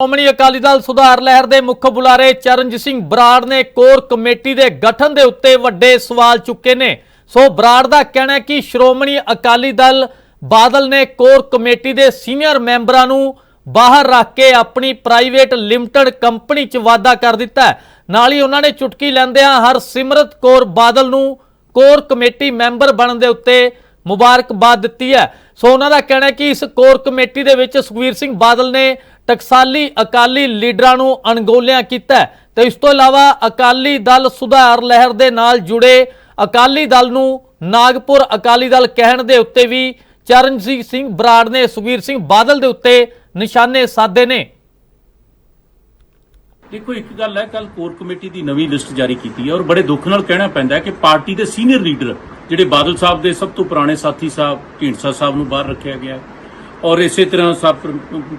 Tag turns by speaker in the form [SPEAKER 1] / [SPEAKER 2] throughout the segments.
[SPEAKER 1] ਸ਼੍ਰੋਮਣੀ ਅਕਾਲੀ ਦਲ ਸੁਧਾਰ ਲਹਿਰ ਦੇ ਮੁੱਖ ਬੁਲਾਰੇ ਚਰਨਜੀਤ ਸਿੰਘ ਬਰਾੜ ਨੇ ਕੋਰ ਕਮੇਟੀ ਦੇ ਗਠਨ ਦੇ ਉੱਤੇ ਵੱਡੇ ਸਵਾਲ ਚੁੱਕੇ ਨੇ। ਸੋ ਬਰਾੜ ਦਾ ਕਹਿਣਾ ਹੈ ਕਿ ਸ਼੍ਰੋਮਣੀ ਅਕਾਲੀ ਦਲ ਬਾਦਲ ਨੇ ਕੋਰ ਕਮੇਟੀ ਦੇ ਸੀਨੀਅਰ ਮੈਂਬਰਾਂ ਨੂੰ ਬਾਹਰ ਰੱਖ ਕੇ ਆਪਣੀ ਪ੍ਰਾਈਵੇਟ ਲਿਮਟਿਡ ਕੰਪਨੀ 'ਚ ਵਾਅਦਾ ਕਰ ਦਿੱਤਾ ਨਾਲ ਹੀ ਉਹਨਾਂ ਨੇ ਚੁਟਕੀ ਲੈਂਦਿਆਂ ਹਰਸਿਮਰਤ ਕੌਰ ਬਾਦਲ ਨੂੰ ਕੋਰ ਕਮੇਟੀ ਮੈਂਬਰ ਬਣਨ ਦੇ ਉੱਤੇ ਮੁਬਾਰਕਬਾਦ ਦਿੱਤੀ ਹੈ। ਸੋ ਉਹਨਾਂ ਦਾ ਕਹਿਣਾ ਹੈ ਕਿ ਇਸ ਕੋਰ ਕਮੇਟੀ ਦੇ ਵਿੱਚ ਸੁਖਵੀਰ ਸਿੰਘ ਬਾਦਲ ਨੇ ਟਕਸਾਲੀ ਅਕਾਲੀ ਲੀਡਰਾਂ ਨੂੰ ਅਣਗੌਲਿਆਂ ਕੀਤਾ ਤੇ ਇਸ ਤੋਂ ਇਲਾਵਾ ਅਕਾਲੀ ਦਲ ਸੁਧਾਰ ਲਹਿਰ ਦੇ ਨਾਲ ਜੁੜੇ ਅਕਾਲੀ ਦਲ ਨੂੰ ਨਾਗਪੁਰ ਅਕਾਲੀ ਦਲ ਕਹਿਣ ਦੇ ਉੱਤੇ ਵੀ ਚਰਨਜੀਤ ਸਿੰਘ ਬਰਾੜ ਨੇ ਸੁਖਵੀਰ ਸਿੰਘ ਬਾਦਲ ਦੇ ਉੱਤੇ ਨਿਸ਼ਾਨੇ ਸਾਧੇ ਨੇ।
[SPEAKER 2] ਦੇਖੋ, ਇੱਕ ਗੱਲ ਹੈ ਕੱਲ ਕੋਰ ਕਮੇਟੀ ਦੀ ਨਵੀਂ ਲਿਸਟ ਜਾਰੀ ਕੀਤੀ ਹੈ ਔਰ ਬੜੇ ਦੁੱਖ ਨਾਲ ਕਹਿਣਾ ਪੈਂਦਾ ਹੈ ਕਿ ਪਾਰਟੀ ਦੇ ਸੀਨੀਅਰ ਲੀਡਰ ਜਿਹੜੇ ਬਾਦਲ ਸਾਹਿਬ ਦੇ ਸਭ ਤੋਂ ਪੁਰਾਣੇ ਸਾਥੀ ਸਾਹਿਬ, ਢੀਂਡਸਾ ਸਾਹਿਬ ਨੂੰ ਬਾਹਰ ਰੱਖਿਆ ਗਿਆ ਔਰ ਇਸੇ ਤਰ੍ਹਾਂ ਸਭ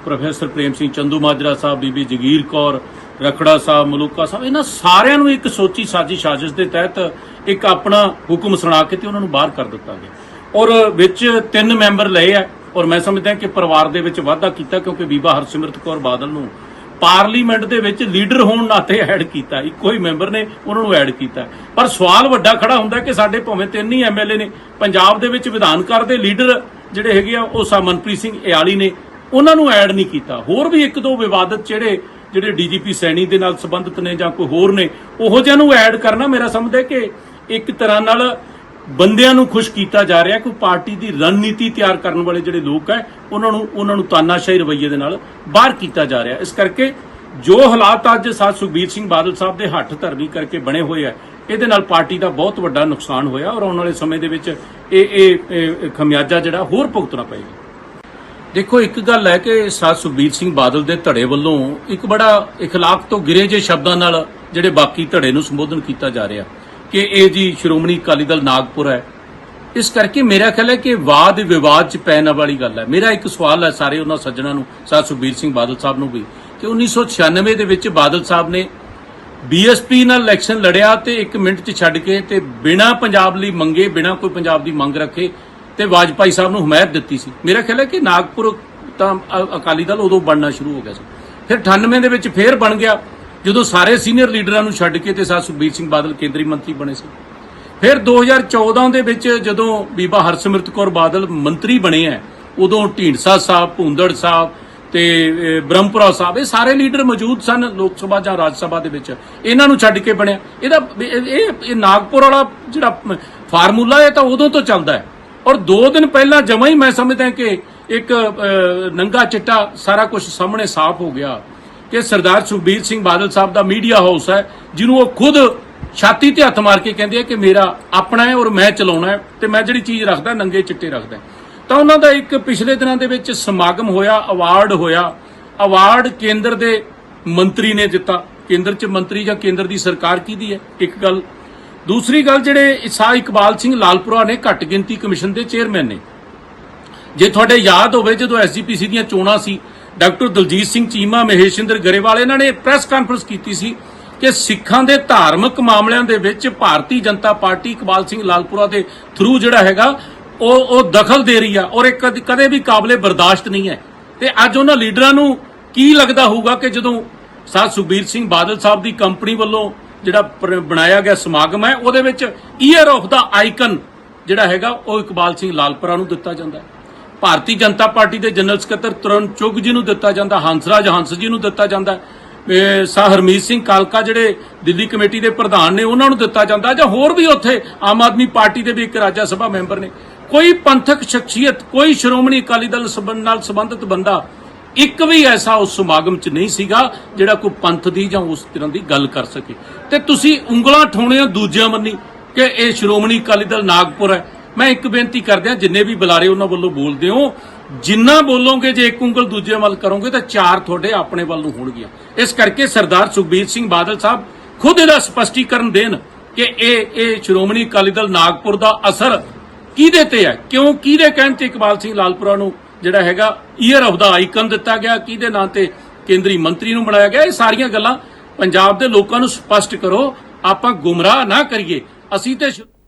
[SPEAKER 2] ਪ੍ਰੋਫੈਸਰ ਪ੍ਰੇਮ ਸਿੰਘ ਚੰਦੂ ਮਾਜਰਾ ਸਾਹਿਬ, ਬੀਬੀ ਜਗੀਰ ਕੌਰ, ਰਖੜਾ ਸਾਹਿਬ, ਮਲੂਕਾ ਸਾਹਿਬ, ਇਹਨਾਂ ਸਾਰਿਆਂ ਨੂੰ ਇੱਕ ਸੋਚੀ ਸਾਜੀ ਸਾਜ਼ਿਸ਼ ਦੇ ਤਹਿਤ ਇੱਕ ਆਪਣਾ ਹੁਕਮ ਸੁਣਾ ਕੇ ਤੇ ਉਹਨਾਂ ਨੂੰ ਬਾਹਰ ਕਰ ਦਿੱਤਾ ਗਿਆ। ਔਰ ਵਿੱਚ ਤਿੰਨ ਮੈਂਬਰ ਲਏ ਆ, ਔਰ ਮੈਂ ਸਮਝਦਾ ਕਿ ਪਰਿਵਾਰ ਦੇ ਵਿੱਚ ਵਾਧਾ ਕੀਤਾ ਕਿਉਂਕਿ ਬੀਬਾ ਹਰਸਿਮਰਤ ਕੌਰ ਬਾਦਲ ਨੂੰ ਪਾਰਲੀਮੈਂਟ ਦੇ ਵਿੱਚ ਲੀਡਰ ਹੋਣ ਨਾਤੇ ਐਡ ਕੀਤਾ, ਇੱਕੋ ਹੀ ਮੈਂਬਰ ਨੇ, ਉਹਨਾਂ ਨੂੰ ਐਡ ਕੀਤਾ। ਪਰ ਸਵਾਲ ਵੱਡਾ ਖੜਾ ਹੁੰਦਾ ਕਿ ਸਾਡੇ ਭਾਵੇਂ ਤਿੰਨ ਹੀ ਐਮਐਲਏ ਨੇ, ਪੰਜਾਬ ਦੇ ਵਿੱਚ ਵਿਧਾਨ ਕਰ ਦੇ ਲੀਡਰ ਜਿਹੜੇ ਹੈਗੇ ਆ, ਉਹ ਸਾ ਮਨਪ੍ਰੀਤ ਸਿੰਘ ਇਆਲੀ ਨੇ, ਉਹਨਾਂ ਨੂੰ ਐਡ ਨਹੀਂ ਕੀਤਾ। ਹੋਰ ਵੀ ਇੱਕ ਦੋ ਵਿਵਾਦਤ ਜਿਹੜੇ ਜਿਹੜੇ ਡੀਜੀਪੀ ਸੈਣੀ ਦੇ ਨਾਲ ਸੰਬੰਧਿਤ ਨੇ ਜਾਂ ਕੋਈ ਹੋਰ ਨੇ, ਉਹੋ ਜਿਹਾ ਨੂੰ ਐਡ ਕਰਨਾ ਮੇਰਾ ਸਮਝਦਾ ਕਿ ਇੱਕ ਤਰ੍ਹਾਂ ਨਾਲ ਬੰਦਿਆਂ ਨੂੰ ਖੁਸ਼ ਕੀਤਾ ਜਾ ਰਿਹਾ, ਕੋਈ ਪਾਰਟੀ ਦੀ ਰਣਨੀਤੀ ਤਿਆਰ ਕਰਨ ਵਾਲੇ ਜਿਹੜੇ ਲੋਕ ਹੈ, ਉਹਨਾਂ ਨੂੰ ਉਹਨਾਂ ਨੂੰ ਤਾਨਾਸ਼ਾਹੀ ਰਵੱਈਏ ਦੇ ਨਾਲ ਬਾਹਰ ਕੀਤਾ ਜਾ ਰਿਹਾ। ਇਸ ਕਰਕੇ ਜੋ ਹਾਲਾਤ ਅੱਜ ਸਾਥ ਸੁਖਬੀਰ ਸਿੰਘ ਬਾਦਲ ਸਾਹਿਬ ਦੇ ਹੱਥ ਧਰਮੀ ਕਰਕੇ ਬਣੇ ਹੋਏ ਆ ਇਹਦੇ ਨਾਲ ਪਾਰਟੀ ਦਾ ਬਹੁਤ ਵੱਡਾ ਨੁਕਸਾਨ ਹੋਇਆ ਔਰ ਆਉਣ ਵਾਲੇ ਸਮੇਂ ਦੇ ਵਿੱਚ ਇਹ ਇਹ ਇਹ ਖਮਿਆਜਾ ਜਿਹੜਾ ਹੋਰ ਭੁਗਤਣਾ ਪਏਗਾ ਦੇਖੋ ਇੱਕ ਗੱਲ ਹੈ ਕਿ ਸਾਥ ਸੁਖਬੀਰ ਸਿੰਘ ਬਾਦਲ ਦੇ ਧੜੇ ਵੱਲੋਂ ਇੱਕ ਬੜਾ اخلاق ਤੋਂ ਗਿਰੇ ਜੇ ਸ਼ਬਦਾਂ ਨਾਲ ਜਿਹੜੇ ਬਾਕੀ ਧੜੇ ਨੂੰ ਸੰਬੋਧਨ ਕੀਤਾ ਜਾ ਰਿਹਾ ਕਿ ਇਹ ਜੀ ਸ਼੍ਰੋਮਣੀ ਅਕਾਲੀ ਦਲ ਨਾਗਪੁਰ ਹੈ ਇਸ ਕਰਕੇ ਮੇਰਾ ਖਿਆਲ ਹੈ ਕਿ ਵਾਦ ਵਿਵਾਦ ਚ ਪੈਣ ਵਾਲੀ ਗੱਲ ਹੈ ਮੇਰਾ ਇੱਕ ਸਵਾਲ ਹੈ ਸਾਰੇ ਉਹਨਾਂ ਸੱਜਣਾਂ ਨੂੰ ਸਾਥ ਸੁਖਬੀਰ ਸਿੰਘ ਬਾਦਲ ਸਾਹਿਬ ਨੂੰ ਵੀ ਕਿ 1996 ਦੇ ਵਿੱਚ ਬਾਦਲ ਸਾਹਿਬ ਨੇ ਬੀਐਸਪੀ ਨਾਲ ਇਲੈਕਸ਼ਨ ਲੜਿਆ ਤੇ 1 ਮਿੰਟ ਚ ਛੱਡ ਕੇ ਤੇ ਬਿਨਾ ਪੰਜਾਬ ਲਈ ਮੰਗੇ, ਬਿਨਾ ਕੋਈ ਪੰਜਾਬ ਦੀ ਮੰਗ ਰੱਖੇ ਤੇ ਵਾਜਪਾਈ ਸਾਹਿਬ ਨੂੰ ਹਮਾਇਤ ਦਿੱਤੀ ਸੀ। ਮੇਰਾ ਖਿਆਲ ਹੈ ਕਿ ਨਾਗਪੁਰ ਤਾਂ ਅਕਾਲੀ ਦਲ ਉਦੋਂ ਬਣਨਾ ਸ਼ੁਰੂ ਹੋ ਗਿਆ ਸੀ। ਫਿਰ 98 ਦੇ ਵਿੱਚ ਫੇਰ ਬਣ ਗਿਆ, ਜਦੋਂ ਸਾਰੇ ਸੀਨੀਅਰ ਲੀਡਰਾਂ ਨੂੰ ਛੱਡ ਕੇ ਤੇ ਸਾਥ ਸੁਖਬੀਰ ਸਿੰਘ ਬਾਦਲ ਕੇਂਦਰੀ ਮੰਤਰੀ ਬਣੇ ਸੀ। ਫਿਰ 2014 ਦੇ ਵਿੱਚ ਜਦੋਂ ਬੀਬਾ ਹਰਸਿਮਰਤ ਕੌਰ ਬਾਦਲ ਮੰਤਰੀ ਬਣੇ ਆ ਉਦੋਂ ਢੀਂਡਸਾ ਸਾਹਿਬ, ਭੁੰਦੜ ਸਾਹਿਬ ਤੇ ਬ੍ਰਹਮਪੁਰਾ ਸਾਹਿਬ, ਇਹ ਸਾਰੇ ਲੀਡਰ ਮੌਜੂਦ ਸਨ ਲੋਕ ਸਭਾ ਜਾਂ ਰਾਜ ਸਭਾ ਦੇ ਵਿੱਚ। ਇਹਨਾਂ ਨੂੰ ਛੱਡ ਕੇ ਬਣਿਆ। ਇਹਦਾ, ਇਹ, ਇਹ- ਨਾਗਪੁਰ ਵਾਲਾ ਜਿਹੜਾ ਫਾਰਮੂਲਾ ਇਹ ਤਾਂ ਉਦੋਂ ਤੋਂ ਚੱਲਦਾ ਹੈ। ਔਰ 2 ਦਿਨ ਪਹਿਲਾਂ ਜਮਾਂ ਹੀ ਮੈਂ ਸਮਝਦਾ ਕਿ ਇੱਕ ਨੰਗਾ ਚਿੱਟਾ ਸਾਰਾ ਕੁਝ ਸਾਹਮਣੇ ਸਾਫ਼ ਹੋ ਗਿਆ ਕਿ ਸਰਦਾਰ ਸੁਖਬੀਰ ਸਿੰਘ ਬਾਦਲ ਸਾਹਿਬ ਦਾ ਮੀਡੀਆ ਹਾਊਸ ਹੈ, ਜਿਹਨੂੰ ਉਹ ਖੁਦ ਛਾਤੀ ਤੇ ਹੱਥ ਮਾਰ ਕੇ ਕਹਿੰਦੇ ਆ ਕਿ ਮੇਰਾ ਆਪਣਾ ਹੈ ਔਰ ਮੈਂ ਚਲਾਉਣਾ ਹੈ ਤੇ ਮੈਂ ਜਿਹੜੀ ਚੀਜ਼ ਰੱਖਦਾ, ਨੰਗੇ ਚਿੱਟੇ ਰੱਖਦਾ ਤਾਂ ਉਹਨਾਂ ਦਾ ਇੱਕ ਪਿਛਲੇ ਦਿਨਾਂ ਦੇ ਵਿੱਚ ਸਮਾਗਮ ਹੋਇਆ ਅਵਾਰਡ ਹੋਇਆ। ਅਵਾਰਡ ਕੇਂਦਰ ਦੇ ਮੰਤਰੀ ਨੇ ਦਿੱਤਾ। ਕੇਂਦਰ 'ਚ ਮੰਤਰੀ ਜਾਂ ਕੇਂਦਰ ਦੀ ਸਰਕਾਰ ਕਿਹਦੀ ਹੈ? ਇੱਕ ਗੱਲ। ਦੂਸਰੀ ਗੱਲ ਜਿਹੜੇ ਇਸਾ ਇਕਬਾਲ ਸਿੰਘ ਲਾਲਪੁਰਾ ਨੇ ਘੱਟ ਗਿਣਤੀ ਕਮਿਸ਼ਨ ਦੇ ਚੇਅਰਮੈਨ ਨੇ। ਜੇ ਤੁਹਾਡੇ ਯਾਦ ਹੋਵੇ, ਜਦੋਂ ਐਸਜੀਪੀਸੀ ਦੀਆਂ ਚੋਣਾਂ ਸੀ, ਡਾਕਟਰ ਦਲਜੀਤ ਸਿੰਘ, ਚੀਮਾ ਮਹੇਸ਼ਿੰਦਰ ਗਰੇਵਾਲ, ਇਹਨਾਂ ਨੇ ਪ੍ਰੈਸ ਕਾਨਫਰੰਸ ਕੀਤੀ ਸੀ ਕਿ ਸਿੱਖਾਂ ਦੇ ਧਾਰਮਿਕ ਮਾਮਲਿਆਂ ਦੇ ਵਿੱਚ ਭਾਰਤੀ ਜਨਤਾ ਪਾਰਟੀ ਇਕਬਾਲ ਸਿੰਘ ਲਾਲਪੁਰਾ ਦੇ ਥਰੂ ਜਿਹੜਾ ਹੈਗਾ ਉਹ ਉਹ ਦਖਲ ਦੇ ਰਹੀ ਆ ਔਰ ਇਹ ਕਦੇ ਕਦੇ ਵੀ ਕਾਬਲੇ ਬਰਦਾਸ਼ਤ ਨਹੀਂ ਹੈ ਤੇ ਅੱਜ ਉਹਨਾਂ ਲੀਡਰਾਂ ਨੂੰ ਕੀ ਲੱਗਦਾ ਹੋਊਗਾ ਕਿ ਜਦੋਂ ਸਾਧ ਸੁਖਬੀਰ ਸਿੰਘ ਬਾਦਲ ਸਾਹਿਬ ਦੀ ਕੰਪਨੀ ਵੱਲੋਂ ਜਿਹੜਾ ਬਣਾਇਆ ਗਿਆ ਸਮਾਗਮ ਹੈ, ਉਹਦੇ ਵਿੱਚ ਈਅਰ ਆਫ ਦਾ ਆਈਕਨ ਜਿਹੜਾ ਹੈਗਾ, ਉਹ ਇਕਬਾਲ ਸਿੰਘ ਲਾਲਪੁਰਾ ਨੂੰ ਦਿੱਤਾ ਜਾਂਦਾ ਹੈ ਭਾਰਤੀ ਜਨਤਾ ਪਾਰਟੀ ਦੇ ਜਨਰਲ ਸਕੱਤਰ ਤਰਨ ਚੁੱਗ ਜੀ ਨੂੰ ਦਿੱਤਾ ਜਾਂਦਾ ਹੰਸਰਾਜ ਹੰਸ ਜੀ ਨੂੰ ਦਿੱਤਾ ਜਾਂਦਾ ਹੈ। ਸਾਹ ਹਰਮੀਤ ਸਿੰਘ ਕਾਲਕਾ ਜਿਹੜੇ ਦਿੱਲੀ ਕਮੇਟੀ ਦੇ ਪ੍ਰਧਾਨ ਨੇ, ਉਹਨਾਂ ਨੂੰ ਦਿੱਤਾ ਜਾਂਦਾ ਜਾਂ ਹੋਰ ਵੀ ਉੱਥੇ ਆਮ ਆਦਮੀ ਪਾਰਟੀ ਦੇ ਵੀ ਇੱਕ ਰਾਜ ਸਭਾ ਮੈਂਬਰ ਨੇ ਕੋਈ ਪੰਥਕ ਸ਼ਖਸੀਅਤ, ਕੋਈ ਸ਼੍ਰੋਮਣੀ ਅਕਾਲੀ ਦਲ ਸੰਬੰਧ ਨਾਲ ਸੰਬੰਧਿਤ ਬੰਦਾ ਇੱਕ ਵੀ ਐਸਾ ਉਸ ਸਮਾਗਮ 'ਚ ਨਹੀਂ ਸੀਗਾ ਜਿਹੜਾ ਕੋਈ ਪੰਥ ਦੀ ਜਾਂ ਉਸ ਤਰ੍ਹਾਂ ਦੀ ਗੱਲ ਕਰ ਸਕੇ। ਤੇ ਤੁਸੀਂ ਉਂਗਲਾਂ ਠਾਉਣੇ ਹੋ ਦੂਜਿਆਂ ਮੰਨੀ ਕਿ ਇਹ ਸ਼੍ਰੋਮਣੀ ਅਕਾਲੀ ਦਲ ਨਾਗਪੁਰ ਹੈ। ਮੈਂ ਇੱਕ ਬੇਨਤੀ ਕਰਦਿਆਂ, ਜਿੰਨੇ ਵੀ ਬੁਲਾਰੇ ਉਹਨਾਂ ਵੱਲੋਂ ਬੋਲਦੇ ਹੋ, ਜਿੰਨਾ ਬੋਲੋਗੇ ਜੇ ਇੱਕ ਉਂਗਲ ਦੂਜੇ ਵੱਲ ਕਰੋਗੇ ਤਾਂ ਚਾਰ ਤੁਹਾਡੇ ਆਪਣੇ ਵੱਲ ਨੂੰ ਹੋਣਗੀਆਂ। ਇਸ ਕਰਕੇ ਸਰਦਾਰ ਸੁਖਬੀਰ ਸਿੰਘ ਬਾਦਲ ਸਾਹਿਬ ਖੁਦ ਇਹਦਾ ਸਪਸ਼ਟੀਕਰਨ ਦੇਣ ਕਿ ਇਹ ਇਹ ਸ਼੍ਰੋਮਣੀ ਅਕਾਲੀ ਦਲ ਨਾਗਪੁਰ ਦਾ ਅਸਰ ਕਿਹਦੇ ਤੇ ਹੈ? ਕਿਉਂ ਕਿਹਦੇ ਕਹਿਣ ਤੇ ਇਕਬਾਲ ਸਿੰਘ ਲਾਲਪੁਰਾ ਨੂੰ ਜਿਹੜਾ ਹੈਗਾ ਈਅਰ ਆਫ ਦਾ ਆਈਕਨ ਦਿੱਤਾ ਗਿਆ? ਕਿਹਦੇ ਨਾਂ ਤੇ ਕੇਂਦਰੀ ਮੰਤਰੀ ਨੂੰ ਬਣਾਇਆ ਗਿਆ? ਇਹ ਸਾਰੀਆਂ ਗੱਲਾਂ ਪੰਜਾਬ ਦੇ ਲੋਕਾਂ ਨੂੰ ਸਪਸ਼ਟ ਕਰੋ। ਆਪਾਂ ਗੁੰਮਰਾਹ ਨਾ ਕਰੀਏ। ਅਸੀਂ ਤੇ ਸ਼ੁ-